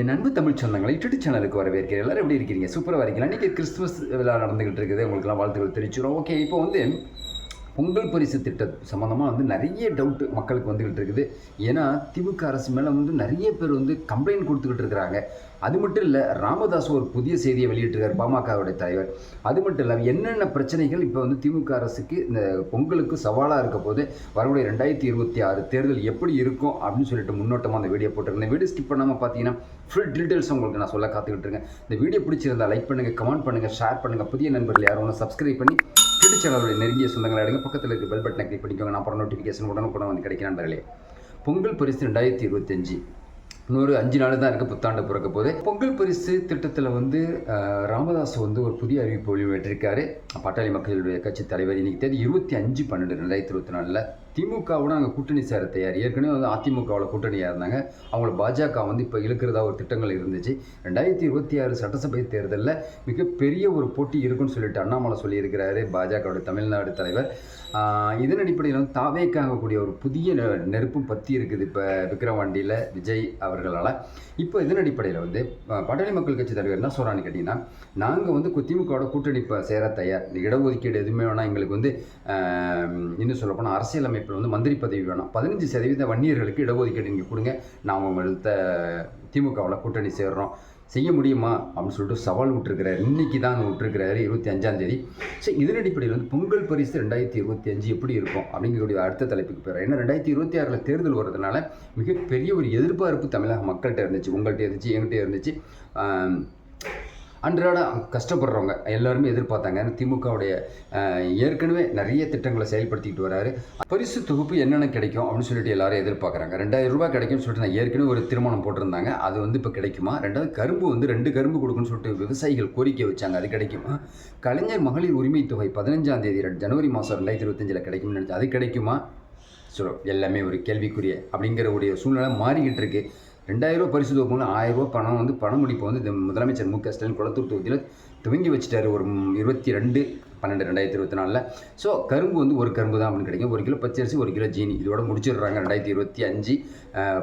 என் அன்பு தமிழ் சொந்தங்களை யூடியூப் சேனலுக்கு வரவேற்கிறேன். எல்லாரும் எப்படி இருக்கீங்க? சூப்பராக இருக்கீங்களா? இன்றைக்கி கிறிஸ்துமஸ் விழா நடந்துகிட்டு இருக்குது. உங்களுக்குலாம் வாழ்த்துக்கள் தெரிவிச்சிடும் ஓகே இப்போ வந்து பொங்கல் பரிசு திட்டம் சம்மந்தமாக வந்து நிறைய டவுட்டு மக்களுக்கு வந்துக்கிட்டு இருக்குது. ஏன்னா திமுக அரசு மேலே வந்து நிறைய பேர் வந்து கம்ப்ளைண்ட் கொடுத்துக்கிட்டு இருக்கிறாங்க. அது மட்டும் இல்லை ராமதாஸ் ஒரு புதிய செய்தியை வெளியிட்டிருக்கார் பாமகவுடைய தலைவர். அது மட்டும் இல்லாமல் என்னென்ன பிரச்சனைகள் இப்போ வந்து திமுக அரசுக்கு இந்த பொங்கலுக்கு சவாலாக இருக்க போது வரக்கூடிய ரெண்டாயிரத்தி இருபத்தி ஆறு தேர்தல் எப்படி இருக்கும் அப்படின்னு சொல்லிட்டு முன்னோட்டமாக அந்த வீடியோ போட்டிருந்தேன் வீடியோ ஸ்கிப் பண்ணாமல் பார்த்தீங்கன்னா ஃபுல் டீட்டெயில்ஸ் உங்களுக்கு நான் சொல்ல காத்துக்கிட்டு இருக்கேன். இந்த வீடியோ பிடிச்சிருந்தா லைக் பண்ணுங்கள் கமெண்ட் பண்ணுங்கள் ஷேர் பண்ணுங்கள் புதிய நண்பர்கள் யாரும் ஒன்று சப்ஸ்கிரைப் பண்ணி யூடியூப் சேனலுடைய நெருங்கிய சொந்தங்கள் அடங்க. பக்கத்தில் இருக்க பெல் பட்டனை கிளிக் பண்ணிக்கோங்க. நான் அப்புறம் நோட்டிஃபிகேஷன் உடனுக்குடன் வந்து கிடைக்கும் நண்பர்களே. பொங்கல் பரிசு ரெண்டாயிரத்தி இருபத்தஞ்சு இன்னொரு அஞ்சு நாள் தான் இருக்குது புத்தாண்டு பிறக்க போது பொங்கல் பரிசு திட்டத்தில் வந்து ராமதாஸ் வந்து ஒரு புதிய அறிவிப்பு வெளியிட்டிருக்காரு. பாட்டாளி மக்களுடைய கட்சி தலைவர் இன்னைக்கு தேதி இருபத்தி அஞ்சு பன்னெண்டு ரெண்டாயிரத்தி இருபத்தி நாலில் திமுகவோட அங்கே கூட்டணி சேர தயார். ஏற்கனவே வந்து அதிமுகவில் கூட்டணியாக இருந்தாங்க. அவங்கள பாஜக வந்து இப்போ இழுக்கிறதா ஒரு திட்டங்கள் இருந்துச்சு. ரெண்டாயிரத்தி இருபத்தி ஆறு சட்டசபை தேர்தலில் மிகப்பெரிய ஒரு போட்டி இருக்குன்னு சொல்லிட்டு அண்ணாமலை சொல்லியிருக்கிறாரு பாஜகவுடைய தமிழ்நாடு தலைவர். இதன் அடிப்படையில் வந்து தாவேக்காகக்கூடிய ஒரு புதிய நெ- நெருப்பும் பற்றி இருக்குது இப்போ விக்ரவாண்டியில் விஜய் அவர்களால். இப்போ இதன் அடிப்படையில் வந்து அஹ், பாட்டாளி மக்கள் கட்சி தலைவர் என்ன சொல்கிறான்னு கேட்டிங்கன்னா நாங்கள் வந்து திமுகவோட கூட்டணி இப்போ சேர தயார். இடஒதுக்கீடு எதுவுமே வேணால் எங்களுக்கு வந்து இன்னும் சொல்லப்போனால் அரசியலமைப்பு அமைப்பில் வந்து மந்திரி பதவி வேணாம். பதினஞ்சு சதவீத வன்னியர்களுக்கு இடஒதுக்கீடு நீங்கள் கொடுங்க. நான் உங்கள்கிட்ட திமுகவில் கூட்டணி சேர்றோம். செய்ய முடியுமா? அப்படின்னு சொல்லிட்டு சவால் விட்டுருக்கிறார். இன்னைக்கு தான் விட்டுருக்கிறாரு இருபத்தி அஞ்சாம் தேதி. ஸோ இதன் அடிப்படையில் வந்து பொங்கல் பரிசு ரெண்டாயிரத்தி இருபத்தி அஞ்சு எப்படி இருக்கும்? அப்படிங்கக்கூடிய அடுத்த தலைப்புக்கு போகிறேன் ஏன்னா ரெண்டாயிரத்தி இருபத்தி ஆறில் தேர்தல் வர்றதுனால மிகப்பெரிய ஒரு எதிர்பார்ப்பு தமிழக மக்கள்கிட்ட இருந்துச்சு உங்கள்கிட்ட இருந்துச்சு என்கிட்ட இருந்துச்சு. அன்றாட கஷ்டப்படுறவங்க எல்லாருமே எதிர்பார்த்தாங்க. திமுகவுடைய ஏற்கனவே நிறைய திட்டங்களை செயல்படுத்திக்கிட்டு வராரு. பரிசு தொகுப்பு என்னென்ன கிடைக்கும் அப்படின்னு சொல்லிட்டு எல்லாரும் எதிர்பார்க்குறாங்க. ரெண்டாயிரம் ரூபாய் கிடைக்கும்னு சொல்லிட்டு நான் ஏற்கனவே ஒரு திருமணம் போட்டிருந்தாங்க. அது வந்து இப்போ கிடைக்குமா? ரெண்டாவது கரும்பு வந்து ரெண்டு கரும்பு கொடுக்குன்னு சொல்லிட்டு விவசாயிகள் கோரிக்கை வச்சாங்க. அது கிடைக்குமா? கலைஞர் மகளிர் உரிமை தொகை பதினஞ்சாம் தேதி ஜனவரி மாதம் ரெண்டாயிரத்தி இருபத்தஞ்சில் கிடைக்கும்னு நினச்சி அது கிடைக்குமா? ஸோ எல்லாமே ஒரு கேள்விக்குரிய அப்படிங்கிற உடைய சூழ்நிலை மாறிக்கிட்டு இருக்குது ரெண்டாயிரம் ரூபா பரிசு தொகுப்புன்னு ஆயிரம் ரூபா பணம் வந்து பணமளிப்பு வந்து முதலமைச்சர் மு க ஸ்டாலின் குளத்தூர் தொகுதியில் துவங்கி வச்சுட்டாரு ஒரு இருபத்தி ரெண்டு பன்னெண்டு ரெண்டாயிரத்தி இருபத்தி நாலில். ஸோ கரும்பு வந்து ஒரு கரும்பு தான் அப்படின்னு கிடைக்கும். ஒரு கிலோ பச்சரிசி ஒரு கிலோ ஜீனி. இதோட முடிச்சிடுறாங்க ரெண்டாயிரத்தி இருபத்தி அஞ்சு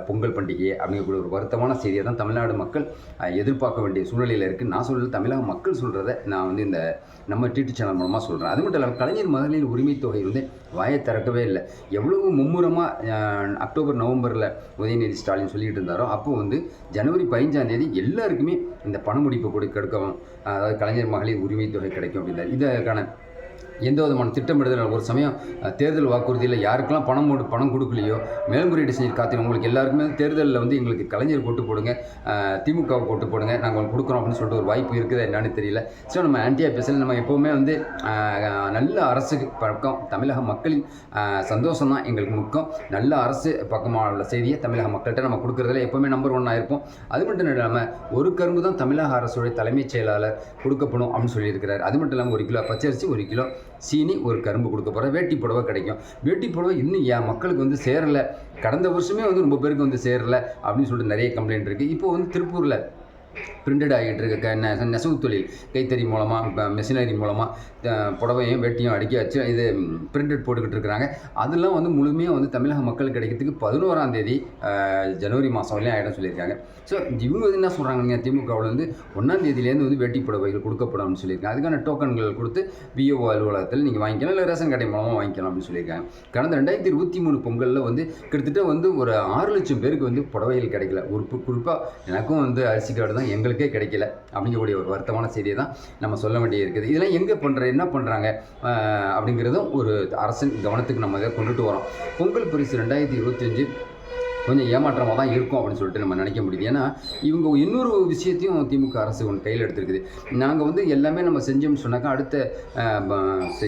பொங்கல் பண்டிகை அப்படிங்கக்கூடிய ஒரு வருத்தமான செய்தியை தான் தமிழ்நாடு மக்கள் எதிர்பார்க்க வேண்டிய சூழ்நிலையில் இருக்குது நான் சொல்கிறது தமிழக மக்கள் சொல்கிறத நான் வந்து இந்த நம்ம டிடி சேனல் மூலமாக சொல்கிறேன் அது மட்டும் இல்லாமல் கலைஞர் மகளிர் உரிமை தொகை வந்து வாயை திறக்கவே இல்லை. எவ்வளவு மும்முரமாக அக்டோபர் நவம்பரில் உதயநிதி ஸ்டாலின் சொல்லிக்கிட்டு இருந்தாரோ அப்போ வந்து ஜனவரி பதினஞ்சாம் தேதி எல்லாருக்குமே இந்த பண முடிப்பு கொடு அதாவது கலைஞர் மகளிர் உரிமை தொகை கிடைக்கும் அப்படின்னாரு இதற்கான எந்த விதமான திட்டமிடுதல் ஒரு சமயம் தேர்தல் வாக்குறுதியில் யாருக்கெல்லாம் பணம் போட்டு பணம் கொடுக்கலையோ மேல்முறையீடு செஞ்சு காத்திரும் உங்களுக்கு எல்லாருக்குமே தேர்தலில் வந்து எங்களுக்கு கலைஞர் போட்டு போடுங்க திமுகவை போட்டு போடுங்க நாங்கள் கொடுக்குறோம் அப்படின்னு சொல்லிட்டு ஒரு வாய்ப்பு இருக்குதா என்னன்னு தெரியல. ஸோ நம்ம ஆன்டி பேசல நம்ம எப்போவுமே வந்து நல்ல அரசுக்கு பழக்கம் தமிழக மக்களின் சந்தோஷம் தான் எங்களுக்கு முக்கியம். நல்ல அரசு பக்கமாக உள்ள செய்தியை தமிழக மக்கள்கிட்ட நம்ம கொடுக்குறதுல எப்போவுமே நம்பர் ஒன்னாக இருப்போம். அது மட்டும் இல்லாமல் ஒரு கரும்பு தான் தமிழக அரசுடைய தலைமைச் செயலாளர் கொடுக்கப்படும் அப்படின்னு சொல்லியிருக்கிறார். அது மட்டும் இல்லாமல் ஒரு கிலோ பச்சரிசி ஒரு கிலோ. சீனி ஒரு கரும்பு கொடுக்க போகிறேன் வேட்டி புடவை கிடைக்கும். வேட்டி புடவை இன்னும் ஏன் மக்களுக்கு வந்து சேரலை? கடந்த வருஷமே வந்து ரொம்ப பேருக்கு வந்து சேரலை அப்படின்னு சொல்லிட்டு நிறைய கம்ப்ளைண்ட் இருக்குது இப்போ வந்து திருப்பூரில் பிரிண்டட் ஆகிட்டு இருக்க நெசவு தொழில். கைத்தறி மூலமாக இப்போ மிஷினரி மூலமாக புடவையும் வெட்டியும் அடுக்கி வச்சு இது பிரிண்டட் போட்டுக்கிட்டு இருக்கிறாங்க. அதெல்லாம் வந்து முழுமையாக வந்து தமிழக மக்கள் கிடைக்கிறதுக்கு பதினோராம் தேதி ஜனவரி மாதம் வரையும் ஆகிடும் சொல்லியிருக்காங்க. ஸோ இவங்க வந்து என்ன சொல்கிறாங்க திமுகவில் வந்து ஒன்றாம் தேதியிலேருந்து வந்து வேட்டி புடவைகள் கொடுக்கப்படும்னு சொல்லியிருக்காங்க. அதுக்கான டோக்கன்கள் கொடுத்து பிஓ அலுவலகத்தில் நீங்கள் வாங்கிக்கலாம். இல்லை ரேஷன் கடை மூலமாக வாங்கிக்கலாம் அப்படின்னு சொல்லியிருக்காங்க. கடந்த ரெண்டாயிரத்தி இருபத்தி மூணு பொங்கலில் வந்து கிட்டத்தட்ட வந்து ஒரு ஆறு லட்சம் பேருக்கு வந்து புடவைகள் கிடைக்கல. ஒரு குறிப்பாக எனக்கும் வந்து அரிசி கார்டு தான் எங்களுக்கே கிடைக்கல அப்படிங்கக்கூடிய ஒரு வருத்தமான செய்தியை தான் நம்ம சொல்ல வேண்டியது இருக்குது இதெல்லாம் எங்கே பண்ணுற என்ன பண்ணுறாங்க அப்படிங்கிறதும் ஒரு அரசின் கவனத்துக்கு நம்ம இதை கொண்டுட்டு வரோம். பொங்கல் பரிசு ரெண்டாயிரத்தி இருபத்தஞ்சு கொஞ்சம் ஏமாற்றமாக தான் இருக்கும் அப்படின்னு சொல்லிட்டு நம்ம நினைக்க முடியுது. ஏன்னா இவங்க இன்னொரு விஷயத்தையும் திமுக அரசு ஒன்று கையில் எடுத்திருக்குது. நாங்கள் வந்து எல்லாமே நம்ம செஞ்சோம்னு சொன்னாக்கா அடுத்த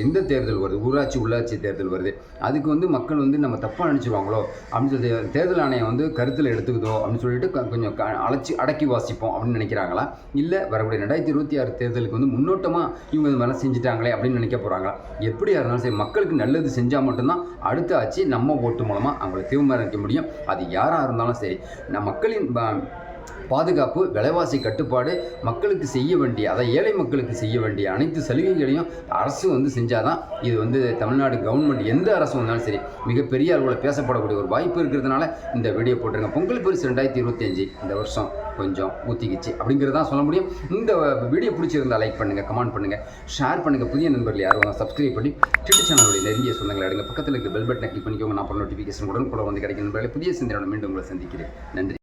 இந்த தேர்தல் வருது. ஊராட்சி உள்ளாட்சி தேர்தல் வருது. அதுக்கு வந்து மக்கள் வந்து நம்ம தப்பாக நினச்சிருவாங்களோ அப்படின்னு சொல்லி தேர்தல் ஆணையம் வந்து கருத்தில் எடுத்துக்குதோ அப்படின்னு சொல்லிட்டு க- கொஞ்சம் க- அழைச்சி அடக்கி வாசிப்போம் அப்படின்னு நினைக்கிறாங்களா? இல்லை வரக்கூடிய ரெண்டாயிரத்தி இருபத்தி ஆறு தேர்தலுக்கு வந்து முன்னோட்டமாக இவங்க இது மாதிரிலாம் செஞ்சுட்டாங்களே அப்படின்னு நினைக்க போகிறாங்களா எப்படியா இருந்தாலும் சரி மக்களுக்கு நல்லது செஞ்சால் மட்டும்தான் அடுத்த ஆட்சி நம்ம ஓட்டு மூலமாக அவங்களை தீர்மானிக்க முடியும். அது யாராக இருந்தாலும் சரி நம்ம மக்களின் ப- பாதுகாப்பு விலைவாசி கட்டுப்பாடு மக்களுக்கு செய்ய வேண்டிய அதை ஏழை மக்களுக்கு செய்ய வேண்டிய அனைத்து சலுகைகளையும் அரசு வந்து செஞ்சாதான் இது வந்து தமிழ்நாடு கவர்மெண்ட் எந்த அரசு வந்தாலும் சரி மிகப்பெரிய அளவில் பேசப்படக்கூடிய ஒரு வாய்ப்பு இருக்கிறதுனால இந்த வீடியோ போட்டிருங்க. பொங்கல் பரிசு ரெண்டாயிரத்தி இருபத்தஞ்சு இந்த வருஷம் கொஞ்சம் ஊற்றிக்கிச்சு அப்படிங்கிறது தான் சொல்ல முடியும். இந்த வீடியோ பிடிச்சிருந்தா லைக் பண்ணுங்கள் கமெண்ட் பண்ணுங்கள் ஷேர் பண்ணுங்கள் புதிய நண்பர்கள் யாரும் சப்ஸ்கிரைப் பண்ணி ட்விட்டர் சேனலுடைய நெருங்கிய சொந்தங்களை எடுங்க. பக்கத்தில் இருக்க பெல் பட்டனை கிளிக் பண்ணிக்கோங்க. நான் அப்புறம் நோட்டிஃபிகேஷன் உடனுக்குள்ள வந்து கிடைக்கும் நண்பர்களை. புதிய சிந்தனையோட மீண்டும் உங்களை சந்திக்கிறேன். நன்றி.